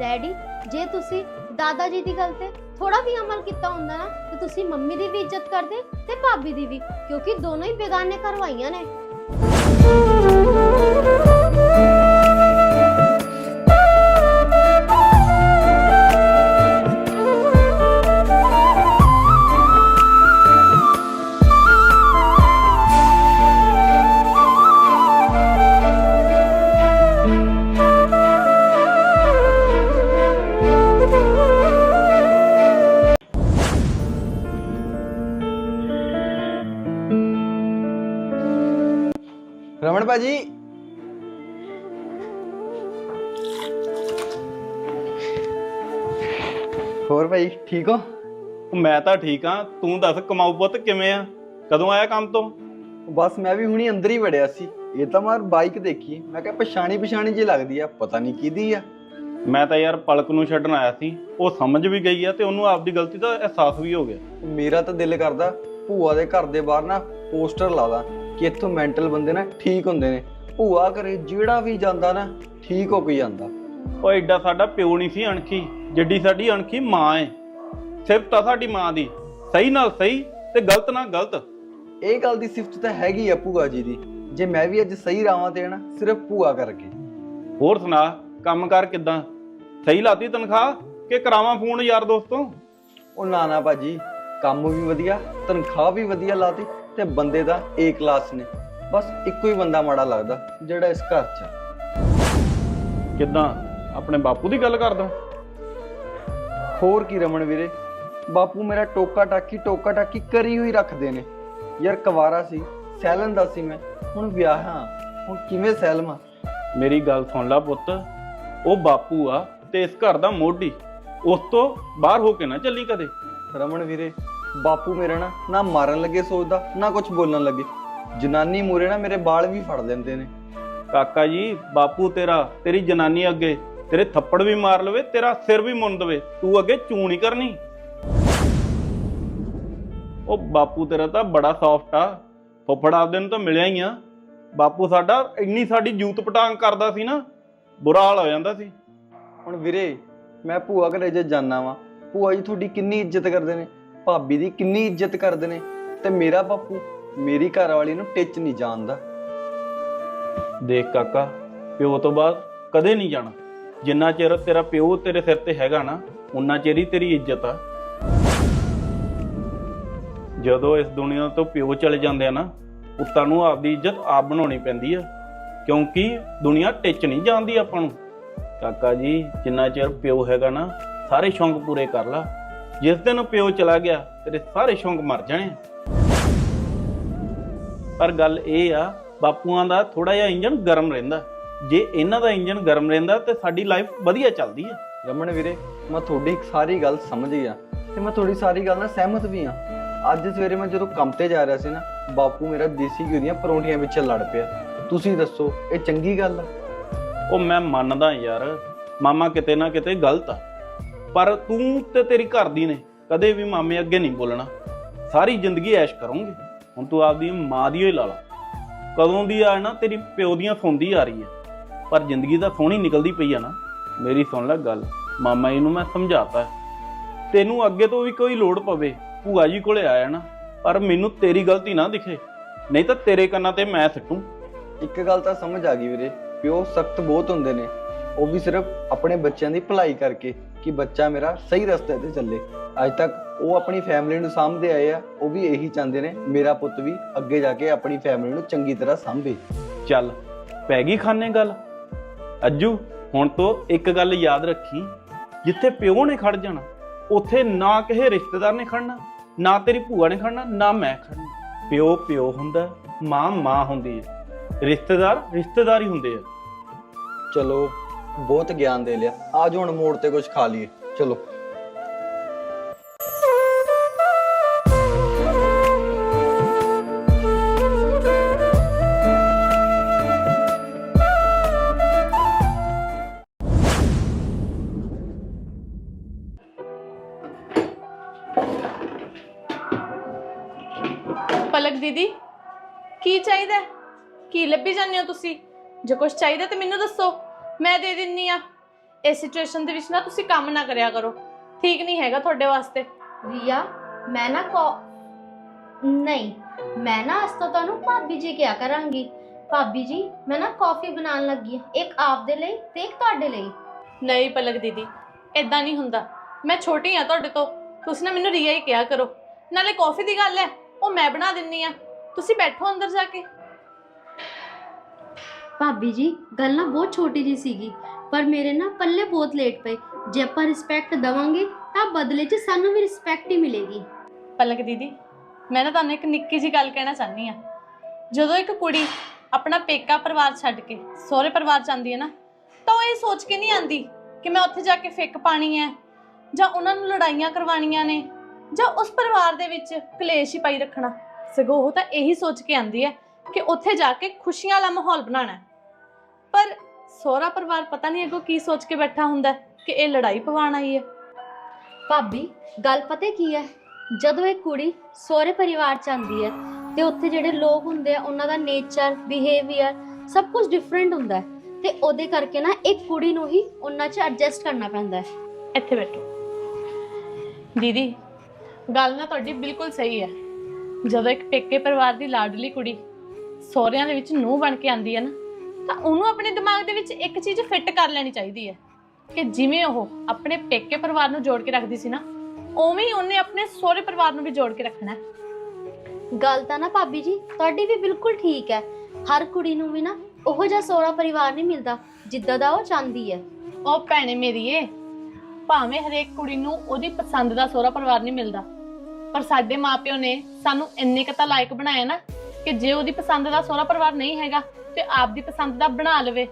Daddy, ਜੇ ਤੁਸੀਂ ਦਾਦਾ ਜੀ ਦੀ ਗੱਲ ਤੇ ਥੋੜਾ ਵੀ ਅਮਲ ਕੀਤਾ ਹੁੰਦਾ ਨਾ, ਤੇ ਤੁਸੀਂ ਮੰਮੀ ਦੀ ਵੀ ਇੱਜ਼ਤ ਕਰਦੇ ਤੇ ਭਾਬੀ ਦੀ ਵੀ, ਕਿਉਂਕਿ ਦੋਨੋਂ ਹੀ ਬੇਗਾਨੇ ਕਰਵਾਈਆਂ ਨੇ। ਰਮਨ ਭਾਜੀ। ਹੋਰ ਭਾਈ ਠੀਕ ਹੋ? ਮੈਂ ਤਾਂ ਠੀਕ ਆ ਤੂੰ ਦੱਸ ਕਮਾਊ ਪੁੱਤ ਕਿਵੇਂ ਆ? ਕਦੋਂ ਆਇਆ ਕੰਮ ਤੋਂ? ਬਸ ਮੈਂ ਵੀ ਹੁਣੀ ਅੰਦਰ ਹੀ ਵੜਿਆ ਸੀ। ਇਹ ਤਾਂ ਮਾਰ ਬਾਈਕ ਦੇਖੀ। ਮੈਂ ਕਿਹਾ ਪਛਾਣੀ ਪਛਾਣੀ ਜੀ ਲੱਗਦੀ ਆ ਪਤਾ ਨਹੀਂ ਕਿਹਦੀ ਆ। ਮੈਂ ਤਾਂ ਯਾਰ ਪਲਕ ਨੂੰ ਛੱਡਣ ਆਇਆ ਸੀ। ਉਹ ਸਮਝ ਵੀ ਗਈ ਆ ਤੇ ਉਹਨੂੰ ਆਪਦੀ ਗਲਤੀ ਦਾ ਅਹਿਸਾਸ ਵੀ ਹੋ ਗਿਆ। ਮੇਰਾ ਤਾਂ ਦਿਲ ਕਰਦਾ ਭੂਆ ਦੇ ਘਰ ਦੇ ਬਾਹਰ ਨਾ ਪੋਸਟਰ ਲਾਦਾ ਕਿ ਇੱਥੋਂ ਮੈਂਟਲ ਬੰਦੇ ਨਾ ਠੀਕ ਹੁੰਦੇ ਨੇ। ਭੂਆ ਘਰੇ ਜਿਹੜਾ ਵੀ ਜਾਂਦਾ ਨਾ ਠੀਕ ਹੋ ਕੇ ਜਾਂਦਾ। ਉਹ ਐਡਾ ਸਾਡਾ ਪਿਓ ਨਹੀਂ ਸੀ ਅਣਖੀ ਜਿੱਡੀ ਸਾਡੀ ਅਣਖੀ ਮਾਂ ਏ। ਸਿਰਫ ਤਾਂ ਸਾਡੀ ਮਾਂ ਦੀ। ਸਹੀ ਨਾਲ ਸਹੀ ਤੇ ਗਲਤ ਨਾਲ ਗਲਤ। ਇਹ ਗੱਲ ਦੀ ਸਿਫਤ ਤਾਂ ਹੈਗੀ ਆ ਭੂਆ ਜੀ ਦੀ। ਜੇ ਮੈਂ ਵੀ ਅੱਜ ਸਹੀ ਰਾਵਾਂ ਤੇ ਆ ਨਾ ਸਿਰਫ ਭੂਆ ਕਰਕੇ। ਹੋਰ ਸੁਣਾ ਕੰਮ ਕਰ ਕਿਦਾਂ? ਸਹੀ ਲਾਤੀ ਤਨਖਾਹ ਕਿ ਕਰਾਵਾਂ ਫੋਨ ਯਾਰ ਦੋਸਤੋਂ? ਉਹ ਨਾ ਨਾ ਭਾਜੀ ਕੰਮ ਵੀ ਵਧੀਆ ਤਨਖਾਹ ਵੀ ਵਧੀਆ ਲਾਤੀ। ਤੇ ਬੰਦੇ ਦਾ ਏ ਕਲਾਸ ਨੇ। ਬਸ ਇੱਕੋ ਹੀ ਬੰਦਾ ਮਾੜਾ ਲੱਗਦਾ ਜਿਹੜਾ ਇਸ ਘਰ 'ਚ ਆ। ਕਿਦਾਂ? ਆਪਣੇ ਬਾਪੂ ਦੀ ਗੱਲ ਕਰਦਾ? ਹੋਰ ਕੀ ਰਮਨ ਵੀਰੇ? ਬਾਪੂ ਮੇਰਾ ਟੋਕਾ ਟਾਕੀ ਟੋਕਾ ਟਾਕੀ ਕਰੀ ਹੋਈ ਰੱਖਦੇ ਨੇ। ਯਾਰ ਕੁਵਾਰਾ ਸੀ ਸੈਲਨ ਦਾ ਸੀ ਮੈਂ। ਹੁਣ ਵਿਆਹਾਂ ਹੁਣ ਕਿਵੇਂ ਸੈਲਮਾ ਮੇਰੀ ਗੱਲ ਸੁਣ ਲੈ ਪੁੱਤ। ਉਹ ਬਾਪੂ ਆ ਤੇ ਇਸ ਘਰ ਦਾ ਮੋਢੀ। ਉਸ ਤੋਂ ਬਾਹਰ ਹੋ ਕੇ ਨਾ ਚੱਲੀ ਕਦੇ। ਰਮਨ ਵੀਰੇ ਬਾਪੂ ਮੇਰਾ ਨਾ ਨਾ ਮਾਰਨ ਲੱਗੇ ਸੋਚਦਾ ਨਾ ਕੁਝ ਬੋਲਣ ਲੱਗੇ। ਜਨਾਨੀ ਮੂਰੇ ਨਾ ਮੇਰੇ ਬਾਲ ਵੀ ਫੜ ਲੈਂਦੇ ਨੇ। ਕਾਕਾ ਜੀ ਬਾਪੂ ਤੇਰਾ ਤੇਰੀ ਜਨਾਨੀ ਅੱਗੇ ਤੇਰੇ ਥੱਪੜ ਵੀ ਮਾਰ ਲਵੇ ਤੇਰਾ ਸਿਰ ਵੀ ਮੁੰਨ ਦਵੇ ਤੂੰ ਅੱਗੇ ਚੂੰ ਨਹੀਂ ਕਰਨੀ। ਉਹ ਬਾਪੂ ਤੇਰਾ ਤਾਂ ਬੜਾ ਸੌਫਟ ਆ। ਫੁੱਫੜ ਆਪਦੇ ਨੂੰ ਤਾਂ ਮਿਲਿਆ ਹੀ ਆ। ਬਾਪੂ ਸਾਡਾ ਇੰਨੀ ਸਾਡੀ ਜੂਤ ਪਟਾਂਗ ਕਰਦਾ ਸੀ ਨਾ ਬੁਰਾ ਹਾਲ ਹੋ ਜਾਂਦਾ ਸੀ। ਹੁਣ ਵੀਰੇ ਮੈਂ ਭੂਆ ਘਰੇ ਜੇ ਜਾਣਾ ਵਾਂ ਭੂਆ ਜੀ ਤੁਹਾਡੀ ਕਿੰਨੀ ਇੱਜ਼ਤ ਕਰਦੇ ਨੇ। ਭਾਬੀ ਦੀ ਕਿੰਨੀ ਇੱਜ਼ਤ ਕਰਦੇ ਨੇ ਤੇ ਮੇਰਾ ਬਾਪੂ ਮੇਰੀ ਘਰ ਵਾਲੀ ਨੂੰ ਟਿੱਚ ਨਹੀਂ ਜਾਣਦਾ। ਦੇਖ ਕਾਕਾ, ਪਿਓ ਤੋਂ ਬਾਅਦ ਕਦੇ ਨਹੀਂ ਜਾਣਾ। ਜਿੰਨਾ ਚਿਰ ਤੇਰਾ ਪਿਓ ਤੇਰੇ ਸਿਰ ਤੇ ਹੈਗਾ ਨਾ, ਉਨਾ ਚਿਰ ਹੀ ਤੇਰੀ ਇੱਜ਼ਤ ਆ। ਜਦੋਂ ਇਸ ਦੁਨੀਆ ਤੋਂ ਪਿਓ ਚਲੇ ਜਾਂਦੇ ਆ ਨਾ, ਪੁੱਤਾਂ ਨੂੰ ਆਪਦੀ ਇੱਜ਼ਤ ਆਪ ਬਣਾਉਣੀ ਪੈਂਦੀ ਆ। ਕਿਉਂਕਿ ਦੁਨੀਆ ਟਿੱਚ ਨਹੀਂ ਜਾਂਦੀ ਆਪਾਂ ਨੂੰ। ਕਾਕਾ ਜੀ, ਜਿੰਨਾ ਚਿਰ ਪਿਓ ਹੈਗਾ ਨਾ, ਸਾਰੇ ਸ਼ੌਂਕ ਪੂਰੇ ਕਰ ਲਾ। ਜਿਸ ਦਿਨ ਪਿਓ ਚਲਾ ਗਿਆ ਤੇਰੇ ਸਾਰੇ ਸ਼ੌਂਕ ਮਰ ਜਾਣੇ ਆ। ਪਰ ਗੱਲ ਇਹ ਆ ਬਾਪੂਆਂ ਦਾ ਥੋੜਾ ਜਿਹਾ ਇੰਜਨ ਗਰਮ ਰਹਿੰਦਾ। ਜੇ ਇਹਨਾਂ ਦਾ ਇੰਜਨ ਗਰਮ ਰਹਿੰਦਾ ਤੇ ਸਾਡੀ ਲਾਈਫ ਵਧੀਆ ਚੱਲਦੀ ਆ। ਰਮਨ ਵੀਰੇ ਮੈਂ ਤੁਹਾਡੀ ਸਾਰੀ ਗੱਲ ਸਮਝ ਗਿਆ ਤੇ ਮੈਂ ਤੁਹਾਡੀ ਸਾਰੀ ਗੱਲ ਨਾਲ ਸਹਿਮਤ ਵੀ ਹਾਂ ਅੱਜ ਸਵੇਰੇ ਮੈਂ ਜਦੋਂ ਕੰਮ ਤੇ ਜਾ ਰਿਹਾ ਸੀ ਨਾ ਬਾਪੂ ਮੇਰਾ ਦੇਸੀ ਘਿਓ ਦੀਆਂ ਪਰੌਂਠੀਆਂ ਵਿੱਚ ਲੜ ਪਿਆ। ਤੁਸੀਂ ਦੱਸੋ ਇਹ ਚੰਗੀ ਗੱਲ ਆ? ਉਹ ਮੈਂ ਮੰਨਦਾ ਯਾਰ ਮਾਮਾ ਕਿਤੇ ਨਾ ਕਿਤੇ ਗਲਤ ਆ। ਪਰ ਤੂੰ ਤੇ ਤੇਰੀ ਘਰ ਦੀ ਨੇ, ਕਦੇ ਵੀ ਮਾਮੇ ਅੱਗੇ ਨਹੀਂ ਬੋਲਣਾ। ਸਾਰੀ ਜ਼ਿੰਦਗੀ ਐਸ਼ ਕਰੋਗੇ। ਹੁਣ ਤੂੰ ਆਪਦੀ ਮਾਂ ਦੀ ਹੀ ਲਾ ਲਾ। ਕਦੋਂ ਦੀ ਆ ਨਾ, ਤੇਰੀ ਪਿਓ ਦੀਆਂ ਸੁਣਦੀ ਆ ਰਹੀ ਹੈ ਪਰ ਜ਼ਿੰਦਗੀ ਤਾਂ ਸੋਹਣੀ ਨਿਕਲਦੀ ਪਈ ਆ ਨਾ। ਮੇਰੀ ਸੁਣ ਲੈ ਗੱਲ, ਮਾਮਾ ਜੀ ਨੂੰ ਮੈਂ ਸਮਝਾਤਾ। ਤੈਨੂੰ ਅੱਗੇ ਤੋਂ ਵੀ ਕੋਈ ਲੋੜ ਪਵੇ, ਭੂਆ ਜੀ ਕੋਲੇ ਆਇਆ ਨਾ, ਪਰ ਮੈਨੂੰ ਤੇਰੀ ਗਲਤੀ ਨਾ ਦਿਖੇ। ਨਹੀਂ ਤਾਂ ਤੇਰੇ ਕੰਨਾਂ ਤੇ ਮੈਂ ਸਿੱਟੂ। ਇੱਕ ਗੱਲ ਤਾਂ ਸਮਝ ਆ ਗਈ ਵੀਰੇ, ਪਿਓ ਸਖਤ ਬਹੁਤ ਹੁੰਦੇ ਨੇ। ਉਹ ਵੀ ਸਿਰਫ ਆਪਣੇ ਬੱਚਿਆਂ ਦੀ ਭਲਾਈ ਕਰਕੇ ਕਿ ਬੱਚਾ ਮੇਰਾ ਸਹੀ ਰਸਤੇ ਤੇ ਚੱਲੇ। ਅੱਜ ਤੱਕ ਉਹ ਆਪਣੀ ਫੈਮਿਲੀ ਨੂੰ ਸਾਂਭਦੇ ਆਏ ਆ ਉਹ ਵੀ ਇਹੀ ਚਾਹੁੰਦੇ ਨੇ ਮੇਰਾ ਪੁੱਤ ਵੀ ਅੱਗੇ ਜਾ ਕੇ ਆਪਣੀ ਫੈਮਿਲੀ ਨੂੰ ਚੰਗੀ ਤਰ੍ਹਾਂ ਸਾਂਭੇ। ਚੱਲ ਪੈ ਗਈ ਖਾਨੇ ਗੱਲ। ਅੱਜੂ ਹੁਣ ਤੋਂ ਇੱਕ ਗੱਲ ਯਾਦ ਰੱਖੀ ਜਿੱਥੇ ਪਿਓ ਨੇ ਖੜ ਜਾਣਾ ਉੱਥੇ ਨਾ ਕਿਸੇ ਰਿਸ਼ਤੇਦਾਰ ਨੇ ਖੜਨਾ ਨਾ ਤੇਰੀ ਭੂਆ ਨੇ ਖੜਨਾ ਨਾ ਮੈਂ ਖੜਨਾ। ਪਿਓ ਪਿਓ ਹੁੰਦਾ ਮਾਂ ਮਾਂ ਹੁੰਦੀ ਹੈ। ਰਿਸ਼ਤੇਦਾਰ ਰਿਸ਼ਤੇਦਾਰ ਹੀ ਹੁੰਦੇ ਆ। ਚਲੋ ਬਹੁਤ ਗਿਆਨ ਦੇ ਲਿਆ। ਆਜ ਹੁਣ ਮੋੜ ਤੇ ਕੁਝ ਖਾ ਲਈਏ। ਚਲੋ। ਪਲਕ ਦੀਦੀ, ਕੀ ਚਾਹੀਦਾ? ਹੈ? ਕੀ ਲੱਭੀ ਜਾਂਦੇ ਹੋ ਤੁਸੀਂ? ਜੇ ਕੁਝ ਚਾਹੀਦਾ ਤੇ ਮੈਨੂੰ ਦੱਸੋ। ਮੈਂ ਦੇ ਦਿੰਨੀ ਆ। ਇਸ ਸਿਚੁਏਸ਼ਨ ਦੇ ਵਿੱਚ ਨਾ ਤੁਸੀਂ ਕੰਮ ਨਾ ਕਰਿਆ ਕਰੋ। ਠੀਕ ਨਹੀਂ ਹੈਗਾ ਤੁਹਾਡੇ ਵਾਸਤੇ। ਰੀਆ ਮੈਂ ਨਾ ਕੋ ਨਹੀਂ ਮੈਂ ਨਾ ਅੱਜ ਤੋਂ ਤੁਹਾਨੂੰ ਭਾਬੀ ਜੀ ਕਿਹਾ ਕਰਾਂਗੀ। ਭਾਬੀ ਜੀ ਮੈਂ ਨਾ ਕਾਫੀ ਬਣਾਉਣ ਲੱਗੀ ਹਾਂ। ਇੱਕ ਆਪਦੇ ਲਈ ਤੇ ਇੱਕ ਤੁਹਾਡੇ ਲਈ। ਨਹੀਂ ਪਲਕ ਦੀਦੀ ਇਦਾਂ ਨਹੀਂ ਹੁੰਦਾ। ਮੈਂ ਛੋਟੀ ਆ ਤੁਹਾਡੇ ਤੋਂ। ਤੁਸੀਂ ਨਾ ਮੈਨੂੰ ਰੀਆ ਹੀ ਕਿਹਾ ਕਰੋ। ਨਾਲੇ ਕਾਫੀ ਦੀ ਗੱਲ ਹੈ ਉਹ ਮੈਂ ਬਣਾ ਦਿੰਨੀ ਆ ਤੁਸੀਂ ਬੈਠੋ ਅੰਦਰ ਜਾ ਕੇ। ਭਾਬੀ ਜੀ, ਗੱਲ ਨਾ ਬਹੁਤ ਛੋਟੀ ਜੀ ਸੀਗੀ, ਪਰ ਮੇਰੇ ਨਾ ਪੱਲੇ ਬਹੁਤ ਲੇਟ ਪਏ। ਜੇ ਆਪਾਂ ਰਿਸਪੈਕਟ ਦਵਾਂਗੇ, ਤਾਂ ਬਦਲੇ 'ਚ ਸਾਨੂੰ ਵੀ ਰਿਸਪੈਕਟ ਹੀ ਮਿਲੇਗੀ। ਪਲਕ ਦੀਦੀ, ਮੈਂ ਨਾ ਤੁਹਾਨੂੰ ਇੱਕ ਨਿੱਕੀ ਜੀ ਗੱਲ ਕਹਿਣਾ ਚਾਹਨੀ ਆ ਜਦੋਂ ਇੱਕ ਕੁੜੀ ਆਪਣਾ ਪੇਕਾ ਪਰਿਵਾਰ ਛੱਡ ਕੇ ਸਹੁਰੇ ਪਰਿਵਾਰ ਚ ਆਉਂਦੀ ਹੈ ਨਾ, ਤਾਂ ਉਹ ਇਹ ਸੋਚ ਕੇ ਨਹੀਂ ਆਂਦੀ ਕਿ ਮੈਂ ਉੱਥੇ ਜਾ ਕੇ ਫਿੱਕ ਪਾਣੀ ਹੈ, ਜਾਂ ਉਹਨਾਂ ਨੂੰ ਲੜਾਈਆਂ ਕਰਵਾਉਣੀਆਂ ਨੇ, ਜਾਂ ਉਸ ਪਰਿਵਾਰ ਦੇ ਵਿੱਚ ਕਲੇਸ਼ ਹੀ ਪਾਈ ਰੱਖਣਾ। ਸਗੋਂ ਉਹ ਤਾਂ ਇਹੀ ਸੋਚ ਕੇ ਆਂਦੀ ਹੈ ਕਿ ਉੱਥੇ ਜਾ ਕੇ ਖੁਸ਼ੀਆਂ ਵਾਲਾ ਮਾਹੌਲ ਬਣਾਉਣਾ ਹੈ। ਪਰ ਸਹੁਰਾ ਪਰਿਵਾਰ ਪਤਾ ਨਹੀਂ ਅੱਗੋਂ ਕੀ ਸੋਚ ਕੇ ਬੈਠਾ ਹੁੰਦਾ ਹੈ ਕਿ ਇਹ ਲੜਾਈ ਪਵਾਉਣ ਆਈ ਹੈ। ਭਾਬੀ ਗੱਲ ਪਤਾ ਕੀ ਹੈ? ਜਦੋਂ ਇੱਕ ਕੁੜੀ ਸਹੁਰੇ ਪਰਿਵਾਰ ਚ ਆਉਂਦੀ ਹੈ ਤੇ ਉੱਥੇ ਜਿਹੜੇ ਲੋਕ ਹੁੰਦੇ ਆ ਉਹਨਾਂ ਦਾ ਨੇਚਰ ਬਿਹੇਵੀਅਰ ਸਭ ਕੁਝ ਡਿਫਰੈਂਟ ਹੁੰਦਾ ਹੈ ਤੇ ਉਹਦੇ ਕਰਕੇ ਨਾ ਇੱਕ ਕੁੜੀ ਨੂੰ ਹੀ ਉਹਨਾਂ 'ਚ ਐਡਜਸਟ ਕਰਨਾ ਪੈਂਦਾ ਹੈ। ਇੱਥੇ ਬੈਠੋ। ਦੀਦੀ ਗੱਲ ਨਾ ਤੁਹਾਡੀ ਬਿਲਕੁਲ ਸਹੀ ਹੈ। ਜਦੋਂ ਇੱਕ ਪੇਕੇ ਪਰਿਵਾਰ ਦੀ ਲਾਡਲੀ ਕੁੜੀ ਸਹੁਰਿਆਂ ਦੇ ਵਿੱਚ ਨੂੰਹ ਬਣ ਕੇ ਆਂਦੀ ਹੈ ਨਾ ਤਾਂ ਉਹਨੂੰ ਆਪਣੇ ਦਿਮਾਗ ਦੇ ਵਿੱਚ ਇੱਕ ਚੀਜ਼ ਫਿੱਟ ਕਰ ਲੈਣੀ ਚਾਹੀਦੀ ਹੈ ਕਿ ਜਿਵੇਂ ਉਹ ਆਪਣੇ ਪੇਕੇ ਪਰਿਵਾਰ ਨੂੰ ਜੋੜ ਕੇ ਰੱਖਦੀ ਸੀ ਨਾ ਉਵੇਂ ਹੀ ਉਹਨੇ ਆਪਣੇ ਸਹੁਰੇ ਪਰਿਵਾਰ ਨੂੰ ਵੀ ਜੋੜ ਕੇ ਰੱਖਣਾ ਹੈ। ਗੱਲ ਤਾਂ ਨਾ ਭਾਬੀ ਜੀ ਤੁਹਾਡੀ ਵੀ ਬਿਲਕੁਲ ਠੀਕ ਹੈ। ਹਰ ਕੁੜੀ ਨੂੰ ਵੀ ਨਾ ਉਹੋ ਜਿਹਾ ਸਹੁਰਾ ਪਰਿਵਾਰ ਨਹੀਂ ਮਿਲਦਾ ਜਿੱਦਾਂ ਦਾ ਉਹ ਚਾਹੁੰਦੀ ਹੈ। ਉਹ ਭੈਣੇ ਮੇਰੀਏ ਭਾਵੇਂ ਹਰੇਕ ਕੁੜੀ ਨੂੰ ਉਹਦੀ ਪਸੰਦ ਦਾ ਸਹੁਰਾ ਪਰਿਵਾਰ ਨਹੀਂ ਮਿਲਦਾ ਪਰ ਸਾਡੇ ਮਾਪਿਓ ਨੇ ਸਾਨੂੰ ਇੰਨੇ ਕੁ ਤਾਂ ਲਾਇਕ ਬਣਾਇਆ ਨਾ ਕਿ ਜੇ ਉਹਦੀ ਪਸੰਦ ਦਾ ਸਹੁਰਾ ਪਰਿਵਾਰ ਨਹੀਂ ਹੈਗਾ ਤੇ ਆਪਦੀ ਪਸੰਦ ਦਾ ਬਣਾ ਲਵੇ।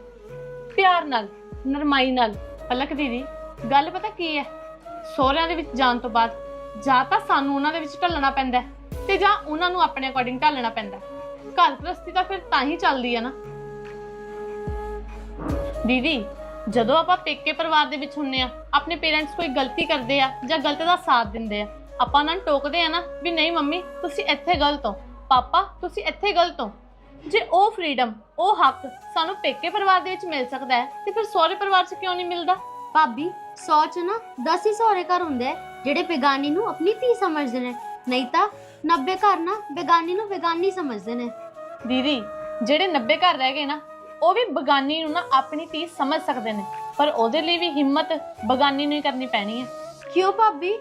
ਪਿਆਰ ਨਾਲ ਨਰਮਾਈ ਨਾਲ। ਪਲਕ ਦੀਦੀ ਗੱਲ ਪਤਾ ਕੀ ਹੈ ਸਹੁਰਿਆਂ ਦੇ ਵਿੱਚ ਜਾਣ ਤੋਂ ਬਾਅਦ ਜਾਂ ਤਾਂ ਸਾਨੂੰ ਉਹਨਾਂ ਦੇ ਵਿੱਚ ਢਲਣਾ ਪੈਂਦਾ ਹੈ, ਤੇ ਜਾਂ ਉਹਨਾਂ ਨੂੰ ਆਪਣੇ ਅਕੋਰਡਿੰਗ ਢਲਣਾ ਪੈਂਦਾ ਹੈ। ਘਰ ਗ੍ਰਸਤੀ ਤਾਂ ਫਿਰ ਤਾਂ ਹੀ ਚੱਲਦੀ ਹੈ ਨਾ। ਦੀਦੀ ਜਦੋਂ ਆਪਾਂ ਪੇਕੇ ਪਰਿਵਾਰ ਦੇ ਵਿੱਚ ਹੁੰਨੇ ਆ ਆਪਣੇ ਪੇਰੈਂਟਸ ਕੋਈ ਗਲਤੀ ਕਰਦੇ ਆ ਜਾਂ ਗਲਤ ਦਾ ਸਾਥ ਦਿੰਦੇ ਆ ਆਪਾਂ ਉਹਨਾਂ ਨੂੰ ਟੋਕਦੇ ਆ ਨਾ ਵੀ ਨਹੀਂ ਮੰਮੀ ਤੁਸੀਂ ਇੱਥੇ ਗਲਤ ਹੋ। ਪਾਪਾ ਤੁਸੀਂ ਇੱਥੇ ਗਲਤ ਹੋ। ਜੇ ਉਹ ਫਰੀडम ਉਹ ਹੱਕ ਸਾਨੂੰ ਪੇਕੇ ਪਰਿਵਾਰ ਦੇ ਵਿੱਚ ਮਿਲ ਸਕਦਾ ਹੈ ਤੇ ਫਿਰ ਸਹੁਰੇ ਪਰਿਵਾਰ 'ਚ ਕਿਉਂ ਨਹੀਂ ਮਿਲਦਾ? ਭਾਬੀ ਸੌ ਚ ਨਾ 10 ਹੀ ਸਹੁਰੇ ਘਰ ਹੁੰਦੇ ਆ ਜਿਹੜੇ ਬੇਗਾਨੀ ਨੂੰ ਆਪਣੀ ਧੀ ਸਮਝਦੇ ਨੇ। ਨਹੀਂ ਤਾਂ 90 ਘਰ ਨਾ ਬੇਗਾਨੀ ਨੂੰ ਬੇਗਾਨੀ ਸਮਝਦੇ ਨੇ। ਦੀਦੀ ਜਿਹੜੇ 90 ਘਰ ਰਹਿ ਗਏ ਨਾ ਉਹ ਵੀ ਬਗਾਨੀ ਨੂੰ ਨਾ ਆਪਣੀ ਧੀ ਸਮਝ ਸਕਦੇ ਨੇ। ਪਰ ਉਹਦੇ ਲਈ ਵੀ ਹਿੰਮਤ ਬਗਾਨੀ ਨੂੰ ਹੀ ਕਰਨੀ ਪੈਣੀ ਹੈ। ਕਿਉਂ ਭਾਬੀ?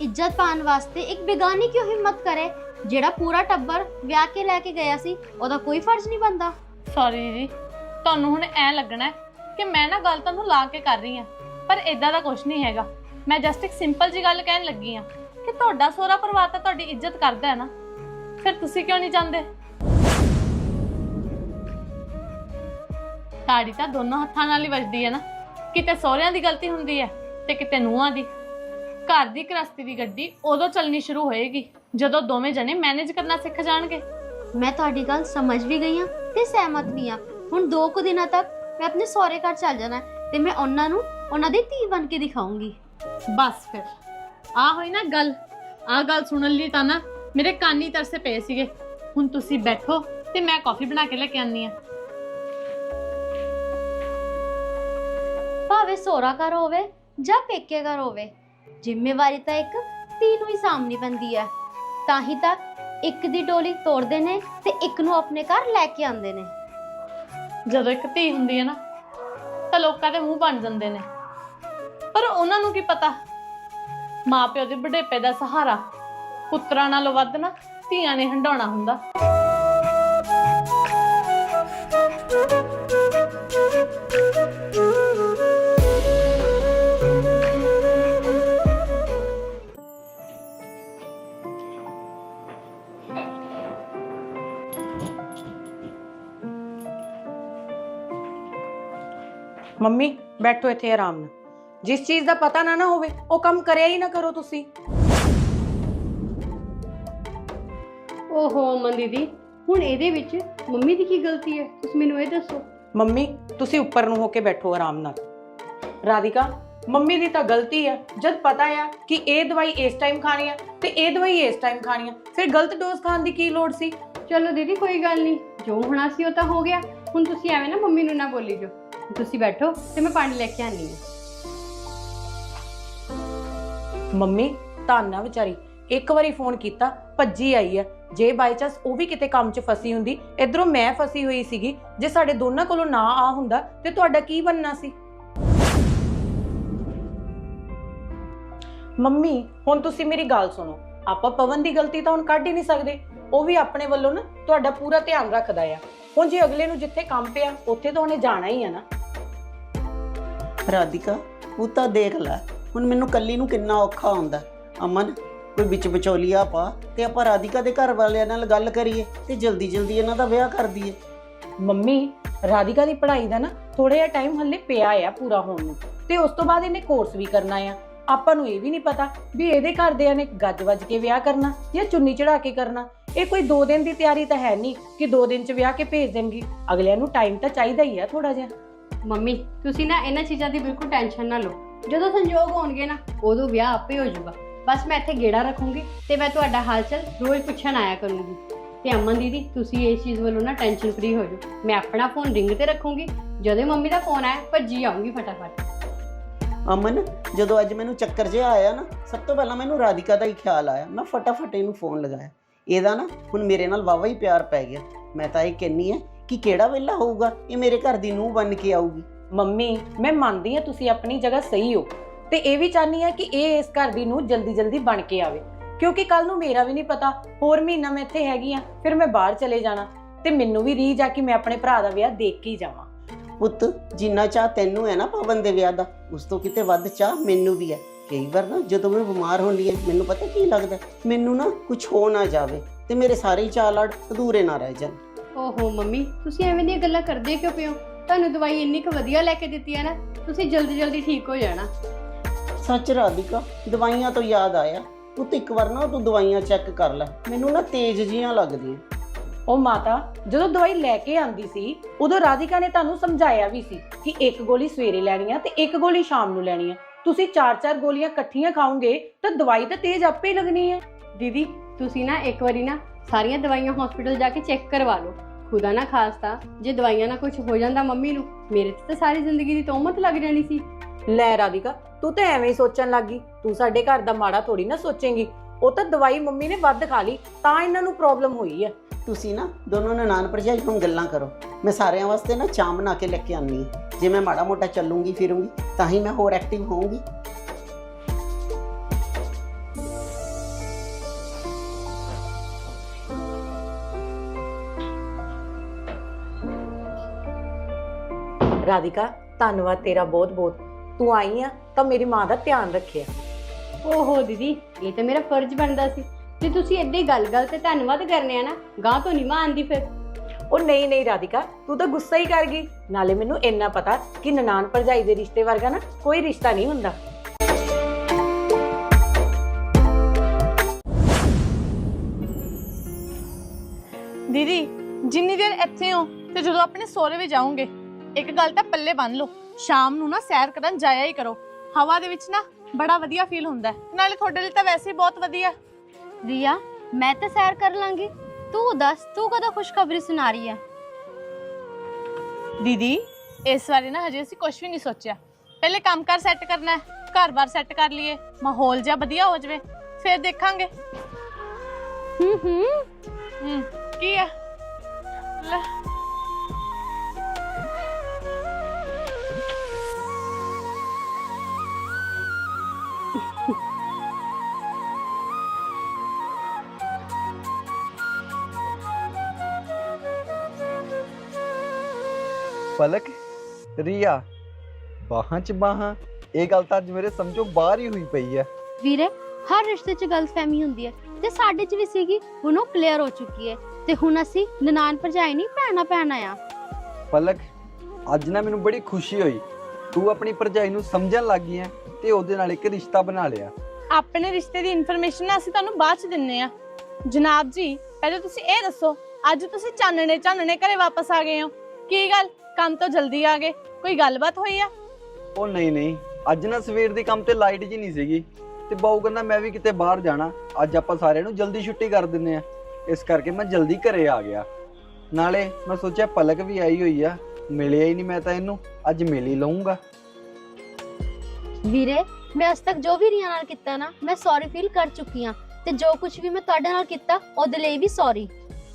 ਇੱਜ਼ਤ ਪਾਉਣ ਵਾਸਤੇ ਇੱਕ ਬੇਗਾਨੀ ਕਿਉਂ ਹਿੰਮਤ ਕਰੇ? ਜਿਹੜਾ ਪੂਰਾ ਟੱਬਰ ਵਿਆਹ ਕੇ ਲੈ ਕੇ ਗਿਆ ਸੀ ਉਹਦਾ ਕੋਈ ਫਰਜ਼ ਨਹੀਂ ਬੰਦਾ ਸੌਰੀ ਦੀਦੀ ਤੁਹਾਨੂੰ ਹੁਣ ਐ ਲੱਗਣਾ ਹੈ ਕਿ ਮੈਂ ਨਾ ਗੱਲ ਤੁਹਾਨੂੰ ਲਾ ਕੇ ਕਰ ਰਹੀ ਹਾਂ, ਪਰ ਇਦਾਂ ਦਾ ਕੁਝ ਨਹੀਂ ਹੈਗਾ। ਮੈਂ ਜਸਟ ਇੱਕ ਸਿੰਪਲ ਜੀ ਗੱਲ ਕਹਿਣ ਲੱਗੀ ਹਾਂ ਕਿ ਤੁਹਾਡਾ ਸਹੁਰਾ ਪਰਿਵਾਰ ਤਾਂ ਤੁਹਾਡੀ ਇੱਜ਼ਤ ਕਰਦਾ ਹੈ ਨਾ। ਫਿਰ ਤੁਸੀਂ ਕਿਉਂ ਨਹੀਂ ਜਾਂਦੇ? ਤਾੜੀ ਤਾਂ ਦੋਨੋਂ ਹੱਥਾਂ ਨਾਲ ਹੀ ਵੱਜਦੀ ਹੈ ਨਾ। ਕਿਤੇ ਸਹੁਰਿਆਂ ਦੀ ਗਲਤੀ ਹੁੰਦੀ ਹੈ ਤੇ ਕਿਤੇ ਨੂੰਹਾਂ ਦੀ। ਘਰ ਦੀ ਗ੍ਰਸਤੀ ਦੀ ਗੱਡੀ ਉਦੋਂ ਚੱਲਣੀ ਸ਼ੁਰੂ ਹੋਏਗੀ ਜਦੋਂ ਦੋਵੇਂ ਜਣੇ ਮੈਨੇਜ ਕਰਨਾ ਸਿੱਖ ਜਾਣਗੇ। ਮੈਂ ਤੁਹਾਡੀ ਗੱਲ ਸਮਝ ਵੀ ਗਈ ਹਾਂ ਤੇ ਸਹਿਮਤ ਵੀ ਹਾਂ। ਹੁਣ ਦੋ ਕੁ ਦਿਨਾਂ ਤੱਕ ਮੈਂ ਆਪਣੇ ਸਹੁਰੇ ਘਰ ਚੱਲ ਜਾਣਾ ਹੈ ਤੇ ਮੈਂ ਉਹਨਾਂ ਨੂੰ ਉਹਨਾਂ ਦੀ ਧੀ ਬਣ ਕੇ ਦਿਖਾਉਂਗੀ। ਬਸ ਫਿਰ। ਆ ਹੋਈ ਨਾ ਗੱਲ। ਆ ਗੱਲ ਸੁਣਨ ਲਈ ਤਾਂ ਨਾ ਮੇਰੇ ਕੰਨ ਹੀ ਤਰਸੇ ਪਏ ਸੀਗੇ। ਹੁਣ ਤੁਸੀਂ ਬੈਠੋ ਤੇ ਮੈਂ ਕਾਫੀ ਬਣਾ ਕੇ ਲੈ ਕੇ ਆਨੀ ਆ ਭਾਵੇਂ ਸਹੁਰਾ ਘਰ ਹੋਵੇ ਜਾਂ ਪੇਕੇ ਘਰ ਹੋਵੇ ਜ਼ਿੰਮੇਵਾਰੀ ਤਾਂ ਇੱਕ ਧੀ ਨੂੰ ਹੀ ਸਾਹਮਣੀ ਪੈਂਦੀ ਹੈ। ਤਾਂ ਹੀ ਤਾਂ ਇੱਕ ਦੀ ਡੋਲੀ ਤੋੜਦੇ ਨੇ ਤੇ ਇੱਕ ਨੂੰ ਆਪਣੇ ਘਰ ਲੈ ਕੇ ਆਉਂਦੇ ਨੇ। ਜਦੋਂ ਇੱਕ ਧੀ ਹੁੰਦੀ ਹੈ ਨਾ, ਤਾਂ ਲੋਕਾਂ ਦੇ ਮੂੰਹ ਬਣ ਜਾਂਦੇ ਨੇ। ਪਰ ਉਹਨਾਂ ਨੂੰ ਕੀ ਪਤਾ? ਮਾਪਿਓ ਦੇ ਬੁਢੇਪੇ ਦਾ ਸਹਾਰਾ ਪੁੱਤਰਾਂ ਨਾਲੋਂ ਵੱਧ ਨਾ ਧੀਆਂ ਨੇ ਹੰਡਾਉਣਾ ਹੁੰਦਾ। ਮੰਮੀ ਬੈਠੋ ਇੱਥੇ ਆਰਾਮ ਨਾਲ। ਜਿਸ ਚੀਜ਼ ਦਾ ਪਤਾ ਨਾ ਨਾ ਹੋਵੇ ਉਹ ਕੰਮ ਕਰਿਆ ਹੀ ਨਾ ਕਰੋ ਤੁਸੀਂ। ਓਹੋ ਅਮਨ ਦੀਦੀ ਹੁਣ ਇਹਦੇ ਵਿੱਚ ਮੰਮੀ ਦੀ ਕੀ ਗਲਤੀ ਹੈ? ਤੁਸੀਂ ਮੈਨੂੰ ਇਹ ਦੱਸੋ। ਮੰਮੀ ਤੁਸੀਂ ਉੱਪਰ ਨੂੰ ਹੋ ਕੇ ਬੈਠੋ ਆਰਾਮ ਨਾਲ। ਰਾਧਿਕਾ ਮੰਮੀ ਦੀ ਤਾਂ ਗਲਤੀ ਹੈ। ਜਦ ਪਤਾ ਆ ਕਿ ਇਹ ਦਵਾਈ ਇਸ ਟਾਈਮ ਖਾਣੀ ਹੈ ਤੇ ਇਹ ਦਵਾਈ ਇਸ ਟਾਈਮ ਖਾਣੀ ਹੈ ਫਿਰ ਗਲਤ ਡੋਜ਼ ਖਾਣ ਦੀ ਕੀ ਲੋੜ ਸੀ? ਚਲੋ ਦੀਦੀ ਕੋਈ ਗੱਲ ਨਹੀਂ। ਜੋ ਹੋਣਾ ਸੀ ਉਹ ਤਾਂ ਹੋ ਗਿਆ। ਹੁਣ ਤੁਸੀਂ ਐਵੇਂ ਨਾ ਮੰਮੀ ਨੂੰ ਨਾ ਬੋਲੀ ਜੋ ਤੁਸੀਂ ਬੈਠੋ ਤੇ ਮੈਂ ਪਾਣੀ ਲੈ ਕੇ ਆਨੀ ਹਾਂ ਮੰਮੀ, ਧੰਨਾ ਵਿਚਾਰੀ। ਇੱਕ ਵਾਰੀ ਫੋਨ ਕੀਤਾ, ਭੱਜੀ ਆਈ ਆ। ਜੇ ਬਾਈ ਚਾਂਸ ਉਹ ਵੀ ਕਿਤੇ ਕੰਮ 'ਚ ਫਸੀ ਹੁੰਦੀ, ਇਧਰੋਂ ਮੈਂ ਫਸੀ ਹੋਈ ਸੀਗੀ, ਜੇ ਸਾਡੇ ਦੋਨਾਂ ਕੋਲੋਂ ਨਾ ਆ ਹੁੰਦਾ, ਤੇ ਤੁਹਾਡਾ ਕੀ ਬਣਨਾ ਸੀ? ਮੰਮੀ, ਹੁਣ ਤੁਸੀਂ ਮੇਰੀ ਗੱਲ ਸੁਣੋ। ਆਪਾਂ ਪਵਨ ਦੀ ਗਲਤੀ ਤਾਂ ਹੁਣ ਕੱਢ ਹੀ ਨਹੀਂ ਸਕਦੇ। ਉਹ ਵੀ ਆਪਣੇ ਵੱਲੋਂ ਨਾ ਤੁਹਾਡਾ ਪੂਰਾ ਧਿਆਨ ਰੱਖਦਾ ਆ। ਹੁਣ ਜੇ ਅਗਲੇ ਨੂੰ ਜਿੱਥੇ ਕੰਮ ਪਿਆ, ਉੱਥੇ ਤਾਂ ਉਹਨੇ ਜਾਣਾ ਹੀ ਆ ਨਾ। ਰਾਧਿਕਾ ਉਹ ਤਾਂ ਦੇਖ ਲੈ, ਹੁਣ ਮੈਨੂੰ ਕੱਲੀ ਨੂੰ ਕਿੰਨਾ ਔਖਾ ਹੁੰਦਾ। ਅਮਨ, ਕੋਈ ਵਿੱਚ ਵਿਚੋਲੀਆ ਪਾ ਤੇ ਆਪਾਂ ਰਾਧਿਕਾ ਦੇ ਘਰ ਵਾਲਿਆਂ ਨਾਲ ਗੱਲ ਕਰੀਏ ਤੇ ਜਲਦੀ ਜਲਦੀ ਇਹਨਾਂ ਦਾ ਵਿਆਹ ਕਰ ਦਈਏ। ਮੰਮੀ, ਰਾਧਿਕਾ ਦੀ ਪੜ੍ਹਾਈ ਦਾ ਨਾ ਥੋੜਾ ਜਿਹਾ ਟਾਈਮ ਹੱਲੇ ਪਿਆ ਆ ਪੂਰਾ ਹੋਣ ਨੂੰ, ਤੇ ਉਸ ਤੋਂ ਬਾਅਦ ਇਹਨੇ ਕੋਰਸ ਵੀ ਕਰਨਾ ਆ। ਆਪਾਂ ਨੂੰ ਇਹ ਵੀ ਨਹੀਂ ਪਤਾ ਵੀ ਇਹਦੇ ਘਰਦਿਆਂ ਨੇ ਗੱਜ ਵੱਜ ਕੇ ਵਿਆਹ ਕਰਨਾ ਜਾਂ ਚੁੰਨੀ ਚੜਾ ਕੇ ਕਰਨਾ। ਇਹ ਕੋਈ 2 ਦਿਨ ਦੀ ਤਿਆਰੀ ਤਾਂ ਹੈ ਨਹੀਂ ਕਿ 2 ਦਿਨ ਚ ਵਿਆਹ ਕੇ ਭੇਜ ਦੇਣਗੇ। ਅਗਲਿਆਂ ਨੂੰ ਟਾਈਮ ਤਾਂ ਚਾਹੀਦਾ ਹੀ ਆ ਥੋੜਾ ਜਿਹਾ। ਮੰਮੀ, ਤੁਸੀਂ ਨਾ ਇਹਨਾਂ ਚੀਜ਼ਾਂ ਦੀ ਬਿਲਕੁਲ ਟੈਨਸ਼ਨ ਨਾ ਲਓ। ਜਦੋਂ ਸੰਜੋਗ ਹੋਣਗੇ ਨਾ, ਉਦੋਂ ਵਿਆਹ ਆਪੇ ਹੋ ਜਾਊਗਾ। ਬਸ ਮੈਂ ਇੱਥੇ ਗੇੜਾ ਰੱਖੂੰਗੀ ਤੇ ਮੈਂ ਤੁਹਾਡਾ ਹਾਲ ਚਾਲ ਰੋਜ਼ ਪੁੱਛਣ ਆਇਆ ਕਰੂੰਗੀ। ਤੇ ਅਮਨ ਦੀਦੀ, ਤੁਸੀਂ ਇਸ ਚੀਜ਼ ਵੱਲੋਂ ਨਾ ਟੈਨਸ਼ਨ ਫ੍ਰੀ ਹੋ ਜਾਓ। ਮੈਂ ਆਪਣਾ ਫੋਨ ਰਿੰਗ ਤੇ ਰੱਖੂੰਗੀ। ਜਦੋਂ ਮੰਮੀ ਦਾ ਫੋਨ ਆਇਆ, ਭੱਜੀ ਆਉਂਗੀ ਫਟਾਫਟ। ਅਮਨ, ਜਦੋਂ ਅੱਜ ਮੈਨੂੰ ਚੱਕਰ ਜਿਹਾ ਆਇਆ ਨਾ, ਸਭ ਤੋਂ ਪਹਿਲਾਂ ਮੈਨੂੰ ਰਾਧਿਕਾ ਦਾ ਹੀ ਖਿਆਲ ਆਇਆ। ਮੈਂ ਫਟਾਫਟ ਇਹਨੂੰ ਫੋਨ ਲਗਾਇਆ। ਇਹਦਾ ਨਾ ਹੁਣ ਮੇਰੇ ਨਾਲ ਵਾਵਾ ਹੀ ਪਿਆਰ ਪੈ ਗਿਆ। ਮੈਂ ਤਾਂ ਇਹ ਕਹਿੰਨੀ ਆ ਕਿ ਕਿਹੜਾ ਵੇਲਾ ਹੋਊਗਾ? ਇਹ ਮੇਰੇ ਘਰ ਦੀ ਨੂੰਹ ਬਣ ਕੇ ਆਊਗੀ। ਮੰਮੀ ਮੈਂ ਮੰਨਦੀ ਆ ਤੁਸੀਂ ਆਪਣੀ ਜਗ੍ਹਾ ਸਹੀ ਹੋ। ਤੇ ਇਹ ਵੀ ਚਾਹਨੀ ਆ ਕਿ ਇਹ ਇਸ ਘਰ ਦੀ ਨੂੰ ਜਲਦੀ ਜਲਦੀ ਬਣ ਕੇ ਆਵੇ। ਕਿਉਂਕਿ ਕੱਲ ਨੂੰ ਮੇਰਾ ਵੀ ਨਹੀਂ ਪਤਾ। ਹੋਰ ਮਹੀਨਾ ਮੈਂ ਇੱਥੇ ਹੈਗੀ ਆ ਫਿਰ ਮੈਂ ਬਾਹਰ ਚਲੇ ਜਾਣਾ। ਤੇ ਮੈਨੂੰ ਵੀ ਰੀਝ ਆ ਕਿ ਮੈਂ ਆਪਣੇ ਭਰਾ ਦਾ ਵਿਆਹ ਦੇਖ ਕੇ ਹੀ ਜਾਵਾਂ। ਪੁੱਤ ਜਿੰਨਾ ਚਾਹ ਤੈਨੂੰ ਹੈ ਨਾ ਪਵਨ ਦੇ ਵਿਆਹ ਦਾ ਉਸ ਤੋਂ ਕਿਤੇ ਵੱਧ ਚਾਹ ਮੈਨੂੰ ਵੀ ਹੈ। ਕਈ ਵਾਰ ਨਾ ਜਦੋਂ ਮੈਂ ਬਿਮਾਰ ਹੁੰਦੀ ਹਾਂ ਮੈਨੂੰ ਪਤਾ ਕੀ ਲੱਗਦਾ ਮੈਨੂੰ ਨਾ ਕੁਝ ਹੋ ਨਾ ਜਾਵੇ ਤੇ ਮੇਰੇ ਸਾਰੇ ਚਾਹ ਲੜ ਅਧੂਰੇ ਨਾ ਰਹਿ ਜਾਣ। ਓਹੋ ਮੰਮੀ ਤੁਸੀਂ ਐਵੇਂ ਦੀਆਂ ਗੱਲਾਂ ਕਰਦੇ ਕਿਉਂ ਪਿਓ ਤੁਹਾਨੂੰ ਦਵਾਈ ਇੰਨੀ ਕੁ ਵਧੀਆ ਲੈ ਕੇ ਦਿੱਤੀ ਹੈ ਨਾ ਤੁਸੀਂ ਜਲਦੀ ਜਲਦੀ ਠੀਕ ਹੋ ਜਾਣਾ। ਸੱਚ ਰਾਧਿਕਾ ਦਵਾਈਆਂ ਤੋਂ ਯਾਦ ਆਇਆ। ਪੁੱਤ ਇੱਕ ਵਾਰ ਨਾ ਤੂੰ ਦਵਾਈਆਂ ਚੈੱਕ ਕਰ ਲੈ। ਮੈਨੂੰ ਨਾ ਤੇਜ਼ ਜੀਆਂ ਲੱਗਦੀਆਂ। ਉਹ ਮਾਤਾ ਜਦੋਂ ਦਵਾਈ ਲੈ ਕੇ ਆਂਦੀ ਸੀ ਉਦੋਂ ਰਾਧਿਕਾ ਨੇ ਤੁਹਾਨੂੰ ਸਮਝਾਇਆ ਵੀ ਸੀ ਕਿ ਇੱਕ ਗੋਲੀ ਸਵੇਰੇ ਲੈਣੀ ਆ ਤੇ ਇੱਕ ਗੋਲੀ ਸ਼ਾਮ ਨੂੰ ਲੈਣੀ ਆ। ਤੁਸੀਂ ਚਾਰ ਚਾਰ ਗੋਲੀਆਂ ਇਕੱਠੀਆਂ ਖਾਓਗੇ ਤਾਂ ਦਵਾਈ ਤਾਂ ਤੇਜ਼ ਆਪੇ ਹੀ ਲੱਗਣੀ ਹੈ ਦੀਦੀ ਤੁਸੀਂ ਨਾ ਇੱਕ ਵਾਰੀ ਨਾ ਸਾਰੀਆਂ ਦਵਾਈਆਂ ਹਸਪੀਟਲ ਜਾ ਕੇ ਚੈੱਕ ਕਰਵਾ ਲਓ। ਖੁਦਾ ਨਾ ਖਾਸਤਾ ਜੇ ਦਵਾਈਆਂ ਨਾਲ ਕੁਝ ਹੋ ਜਾਂਦਾ ਮੰਮੀ ਨੂੰ ਮੇਰੇ ਤੇ ਤਾਂ ਸਾਰੀ ਜ਼ਿੰਦਗੀ ਦੀ ਤੋਮਤ ਲੱਗ ਜਾਣੀ ਸੀ। ਲੈ ਰਾਧਿਕਾ ਤੂੰ ਤਾਂ ਐਵੇਂ ਹੀ ਸੋਚਣ ਲੱਗੀ ਤੂੰ ਸਾਡੇ ਘਰ ਦਾ ਮਾੜਾ ਥੋੜੀ ਨਾ ਸੋਚੇਂਗੀ। ਉਹ ਤਾਂ ਦਵਾਈ ਮੰਮੀ ਨੇ ਵੱਧ ਖਾ ਲਈ ਤਾਂ ਇਹਨਾਂ ਨੂੰ ਪ੍ਰੋਬਲਮ ਹੋਈ ਹੈ ਤੁਸੀਂ ਨਾ ਦੋਨੋਂ ਨਨਾਣ ਭਰਜਾਈ ਹੁਣ ਗੱਲਾਂ ਕਰੋ। ਮੈਂ ਸਾਰਿਆਂ ਵਾਸਤੇ ਨਾ ਚਾਹ ਬਣਾ ਕੇ ਲੈ ਕੇ ਆਨੀ ਹੈ। ਜੇ ਮੈਂ ਮਾੜਾ ਮੋਟਾ ਚੱਲੂੰਗੀ ਫਿਰੂੰਗੀ ਤਾਂ ਹੀ ਮੈਂ ਹੋਰ ਐਕਟਿਵ ਹੋਊਂਗੀ। ਰਾਧਿਕਾ ਧੰਨਵਾਦ ਤੇਰਾ ਬਹੁਤ ਬਹੁਤ ਤੂੰ ਆਈ ਆ ਤਾਂ ਮੇਰੀ ਮਾਂ ਦਾ ਧਿਆਨ ਰੱਖਿਆ। ਓਹੋ ਦੀਦੀ ਇਹ ਤਾਂ ਮੇਰਾ ਫਰਜ਼ ਬਣਦਾ ਸੀ। ਜੇ ਤੁਸੀਂ ਏਡੇ ਗੱਲ-ਗੱਲ ਤੇ ਧੰਨਵਾਦ ਕਰਨੇ ਆ ਨਾ ਗਾਂ ਤੋਂ ਨਹੀਂ ਮਾਂ ਆਂਦੀ ਫਿਰ। ਉਹ ਨਹੀਂ ਨਹੀਂ ਰਾਧਿਕਾ ਤੂੰ ਤਾਂ ਗੁੱਸਾ ਹੀ ਕਰ ਗਈ। ਨਾਲੇ ਮੈਨੂੰ ਇੰਨਾ ਪਤਾ ਕਿ ਨਨਾਣ ਭਰਜਾਈ ਦੇ ਰਿਸ਼ਤੇ ਵਰਗਾ ਨਾ ਕੋਈ ਰਿਸ਼ਤਾ ਨਹੀਂ ਹੁੰਦਾ। ਦੀਦੀ ਜਿੰਨੀ ਦੇਰ ਇੱਥੇ ਹੋ ਤੇ ਜਦੋਂ ਆਪਣੇ ਸਹੁਰੇ ਵੀ ਜਾਓਗੇ। ਇੱਕ ਗੱਲ ਤਾਂ ਪੱਲੇ ਬੰਨ ਲਓ ਸ਼ਾਮ ਨੂੰ ਨਾ ਸੈਰ ਕਰਨ ਜਾਇਆ ਹੀ ਕਰੋ। ਹਵਾ ਦੇ ਵਿੱਚ ਨਾ ਬੜਾ ਵਧੀਆ ਫੀਲ ਹੁੰਦਾ ਹੈ। ਨਾਲੇ ਤੁਹਾਡੇ ਲਈ ਤਾਂ ਵੈਸੇ ਹੀ ਬਹੁਤ ਵਧੀਆ। ਰੀਆ ਮੈਂ ਤੇ ਸੈਰ ਕਰ ਲਾਂਗੀ। ਤੂੰ ਦੱਸ ਤੂੰ ਕਦੋਂ ਖੁਸ਼ਖਬਰੀ ਸੁਣਾ ਰਹੀ ਹੈ? ਦੀਦੀ ਇਸ ਵਾਰੀ ਨਾ ਹਜੇ ਅਸੀਂ ਕੁਝ ਵੀ ਨਹੀਂ ਸੋਚਿਆ। ਪਹਿਲੇ ਕੰਮ ਕਰ ਸੈੱਟ ਕਰਨਾ ਹੈ ਘਰ-ਬਾਰ ਸੈੱਟ ਕਰ ਲਈਏ। ਮਾਹੌਲ ਜਿਹਾ ਵਧੀਆ ਹੋ ਜਾਵੇ ਫਿਰ ਦੇਖਾਂਗੇ। ਹੂੰ ਹੂੰ। ਹੂੰ ਕੀ ਆ ਲੈ। ਪਲਕ ਰੀਆ ਬਾਹਾਂ ਚ ਬਾਹਾਂ ਇਹ ਗੱਲ ਤਾਂ ਅੱਜ ਮੇਰੇ ਸਮਝੋ ਬਾਹਰ ਹੀ ਹੋਈ ਪਈ ਹੈ ਵੀਰੇ ਹਰ ਰਿਸ਼ਤੇ 'ਚ ਗਲਤਫਹਿਮੀ ਹੁੰਦੀ ਹੈ ਤੇ ਸਾਡੇ 'ਚ ਵੀ ਸੀਗੀ ਹੁਣ ਉਹ ਕਲੀਅਰ ਹੋ ਚੁੱਕੀ ਹੈ ਤੇ ਹੁਣ ਅਸੀਂ ਨਨਾਣ ਭਰਜਾਈ ਨਹੀਂ ਭੈਣਾ ਭੈਣਾ ਆ ਪਲਕ ਅੱਜ ਨਾ ਮੈਨੂੰ ਬੜੀ ਖੁਸ਼ੀ ਹੋਈ ਤੂੰ ਆਪਣੀ ਭਰਜਾਈ ਨੂੰ ਸਮਝਣ ਲੱਗ ਗਈ ਹੈ ਤੇ ਉਹਦੇ ਨਾਲ ਇੱਕ ਰਿਸ਼ਤਾ ਬਣਾ ਲਿਆ ਆਪਣੇ ਰਿਸ਼ਤੇ ਦੀ ਇਨਫੋਰਮੇਸ਼ਨ ਨਾ ਅਸੀਂ ਤੁਹਾਨੂੰ ਬਾਅਦ ਚ ਦਿੰਨੇ ਆ ਜਨਾਬ ਜੀ ਪਹਿਲੇ ਤੁਸੀਂ ਇਹ ਦੱਸੋ ਅੱਜ ਤੁਸੀਂ ਚਾਨਣੇ ਚਾਨਣੇ ਘਰੇ ਵਾਪਸ ਆ ਗਏ ਹੋ ਕੀ ਗੱਲ ਕੰਮ ਤੋਂ ਜਲਦੀ ਆ ਗਏ। ਕੋਈ ਗੱਲਬਾਤ ਹੋਈ ਆ? ਉਹ ਨਹੀਂ ਨਹੀਂ। ਅੱਜ ਨਾ ਸਵੇਰ ਦੀ ਕੰਮ ਤੇ ਲਾਈਟ ਜੀ ਨਹੀਂ ਸੀਗੀ। ਤੇ ਬਾਊ ਕਹਿੰਦਾ ਮੈਂ ਵੀ ਕਿਤੇ ਬਾਹਰ ਜਾਣਾ। ਅੱਜ ਆਪਾਂ ਸਾਰਿਆਂ ਨੂੰ ਜਲਦੀ ਛੁੱਟੀ ਕਰ ਦਿੰਨੇ ਆ। ਇਸ ਕਰਕੇ ਮੈਂ ਜਲਦੀ ਘਰੇ ਆ ਗਿਆ। ਨਾਲੇ ਮੈਂ ਸੋਚਿਆ ਪਲਕ ਵੀ ਆਈ ਹੋਈ ਆ। ਮਿਲਿਆ ਹੀ ਨਹੀਂ ਮੈਂ ਤਾਂ ਇਹਨੂੰ। ਅੱਜ ਮਿਲ ਹੀ ਲਊਂਗਾ। ਵੀਰੇ ਮੈਂ ਅੱਜ ਤੱਕ ਜੋ ਵੀ ਰੀਆ ਨਾਲ ਕੀਤਾ ਨਾ ਮੈਂ ਸੌਰੀ ਫੀਲ ਕਰ ਚੁੱਕੀ ਹਾਂ ਤੇ ਜੋ ਕੁਝ ਵੀ ਮੈਂ ਤੁਹਾਡੇ ਨਾਲ ਕੀਤਾ ਉਹਦੇ ਲਈ ਵੀ ਸੌਰੀ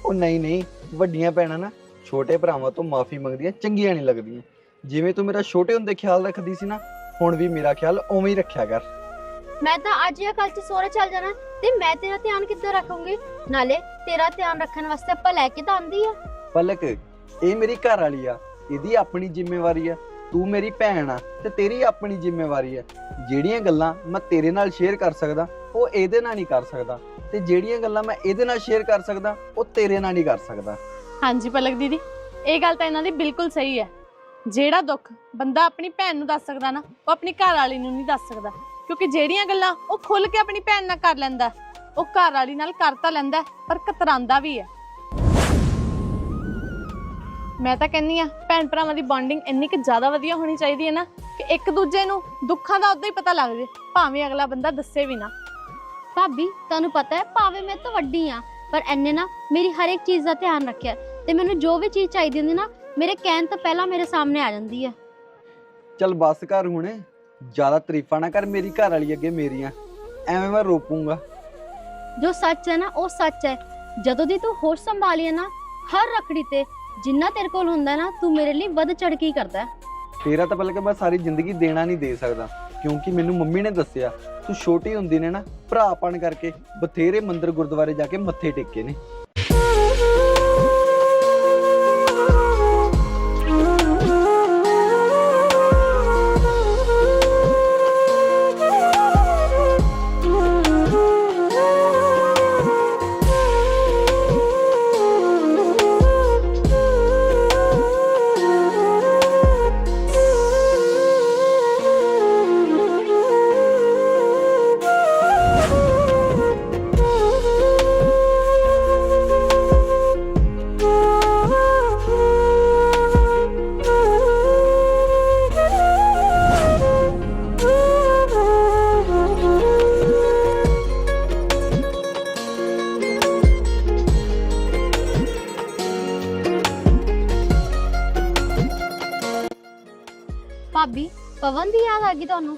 ਉਹ ਨਹੀਂ ਨਹੀਂ। ਵੱਡੀਆਂ ਭੈਣਾਂ ਨਾ ਛੋਟੇ ਭਰਾਵਾਂ ਤੋਂ ਮਾਫੀ ਮੰਗਦੀਆਂ ਚੰਗੀਆਂ ਨਹੀਂ ਲੱਗਦੀਆਂ। ਜਿਵੇਂ ਤੂੰ ਮੇਰਾ ਛੋਟੇ ਹੁੰਦੇ ਖਿਆਲ ਰੱਖਦੀ ਸੀ ਨਾ ਹੁਣ ਵੀ ਮੇਰਾ ਖਿਆਲ ਉਵੇਂ ਹੀ ਰੱਖਿਆ ਕਰ। ਮੈਂ ਤਾਂ ਅੱਜ ਜਾਂ ਕੱਲ ਚ ਸੋਰੇ ਚੱਲ ਜਾਣਾ ਤੇ ਮੈਂ ਤੇਰਾ ਧਿਆਨ ਕਿੱਦਾਂ ਰੱਖੂੰਗੀ? ਨਾਲੇ ਤੇਰਾ ਧਿਆਨ ਰੱਖਣ ਵਾਸਤੇ ਆਪਾਂ ਲੈ ਕੇ ਤਾਂ ਆਂਦੀ ਆ। ਪਲਕ ਇਹ ਮੇਰੀ ਘਰ ਵਾਲੀ ਆ ਇਹਦੀ ਆਪਣੀ ਜ਼ਿੰਮੇਵਾਰੀ ਆ ਤੂੰ ਮੇਰੀ ਭੈਣ ਆ ਤੇ ਤੇਰੀ ਆਪਣੀ ਜ਼ਿੰਮੇਵਾਰੀ ਆ। ਜਿਹੜੀਆਂ ਗੱਲਾਂ ਮੈਂ ਤੇਰੇ ਨਾਲ ਸ਼ੇਅਰ ਕਰ ਸਕਦਾ ਉਹ ਇਹਦੇ ਨਾਲ ਨਹੀਂ ਕਰ ਸਕਦਾ ਤੇ ਜਿਹੜੀਆਂ ਗੱਲਾਂ ਮੈਂ ਇਹਦੇ ਨਾਲ ਸ਼ੇਅਰ ਕਰ ਸਕਦਾ ਉਹ ਤੇਰੇ ਨਾਲ ਨਹੀਂ ਕਰ ਸਕਦਾ। ਹਾਂਜੀ ਪਲਕ ਦੀਦੀ, ਇਹ ਗੱਲ ਤਾਂ ਇਹਨਾਂ ਦੀ ਬਿਲਕੁਲ ਸਹੀ ਹੈ। ਜਿਹੜਾ ਦੁੱਖ ਬੰਦਾ ਆਪਣੀ ਭੈਣ ਨੂੰ ਦੱਸ ਸਕਦਾ ਨਾ, ਉਹ ਆਪਣੀ ਘਰ ਵਾਲੀ ਨੂੰ ਨਹੀਂ ਦੱਸ ਸਕਦਾ। ਕਿਉਂਕਿ ਜਿਹੜੀਆਂ ਗੱਲਾਂ ਉਹ ਖੁੱਲ ਕੇ ਆਪਣੀ ਭੈਣ ਨਾਲ ਕਰ ਲੈਂਦਾ ਉਹ ਘਰ ਵਾਲੀ ਨਾਲ ਕਰ ਤਾਂ ਲੈਂਦਾ ਪਰ ਕਤਰਾਂਦਾ ਵੀ ਹੈ। ਮੈਂ ਤਾਂ ਕਹਿੰਨੀ ਆ ਭੈਣ ਭਰਾਵਾਂ ਦੀ ਬੌਂਡਿੰਗ ਇੰਨੀ ਕਿ ਜ਼ਿਆਦਾ ਵਧੀਆ ਹੋਣੀ ਚਾਹੀਦੀ ਹੈ ਨਾ, ਕਿ ਇੱਕ ਦੂਜੇ ਨੂੰ ਦੁੱਖਾਂ ਦਾ ਉਦੋਂ ਹੀ ਪਤਾ ਲੱਗ ਜੇ, ਭਾਵੇਂ ਅਗਲਾ ਬੰਦਾ ਦੱਸੇ ਵੀ ਨਾ। ਭਾਬੀ, ਤੁਹਾਨੂੰ ਪਤਾ ਹੈ, ਭਾਵੇਂ ਮੈਂ ਤਾਂ ਵੱਡੀ ਆ ਪਰ ਐਨੇ ਨਾ ਮੇਰੀ ਹਰ ਇੱਕ ਚੀਜ਼ ਦਾ ਧਿਆਨ ਰੱਖਿਆ ਤੇ ਮੈਨੂੰ ਜੋ ਵੀ ਚੀਜ਼ ਚਾਹੀਦੀ ਹੁੰਦੀ ਨਾ ਮੇਰੇ ਕਹਿਣ ਤੋਂ ਪਹਿਲਾਂ ਮੇਰੇ ਸਾਹਮਣੇ ਆ ਜਾਂਦੀ ਹੈ ਚੱਲ ਬੱਸ ਕਰ ਹੁਣ ਜ਼ਿਆਦਾ ਤਾਰੀਫਾਂ ਨਾ ਕਰ ਮੇਰੀ ਘਰ ਵਾਲੀ ਅੱਗੇ ਮੇਰੀਆਂ ਐਵੇਂ ਮੈਂ ਰੋਪੂੰਗਾ। ਜੋ ਸੱਚ ਹੈ ਨਾ ਉਹ ਸੱਚ ਹੈ। ਜਦੋਂ ਦੀ ਤੂੰ ਹੋਸ਼ ਸੰਭਾਲੀ ਹੈ ਨਾ ਹਰ ਰਖੜੀ ਤੇ ਜਿੰਨਾ ਤੇਰੇ ਕੋਲ ਹੁੰਦਾ ਨਾ ਤੂੰ ਮੇਰੇ ਲਈ ਵੱਧ ਚੜ ਕੇ ਹੀ ਕਰਦਾ ਹੈ। ਤੇਰਾ ਤਾਂ ਬਲਕਿ ਮੈਂ ਸਾਰੀ ਜ਼ਿੰਦਗੀ ਦੇਣਾ ਨਹੀਂ ਦੇ ਸਕਦਾ ਕਿਉਂਕਿ ਮੈਨੂੰ ਮੰਮੀ ਨੇ ਦੱਸਿਆ ਤੂੰ ਛੋਟੀ ਹੁੰਦੀ ਨੇ ਨਾ ਭਰਾਪਣ ਕਰਕੇ ਬਥੇਰੇ ਮੰਦਿਰ ਗੁਰਦੁਆਰੇ ਜਾ ਕੇ ਮੱਥੇ ਟੇਕੇ ਨੇ। ਭਾਬੀ ਗਈ ਤੁਹਾਨੂੰ?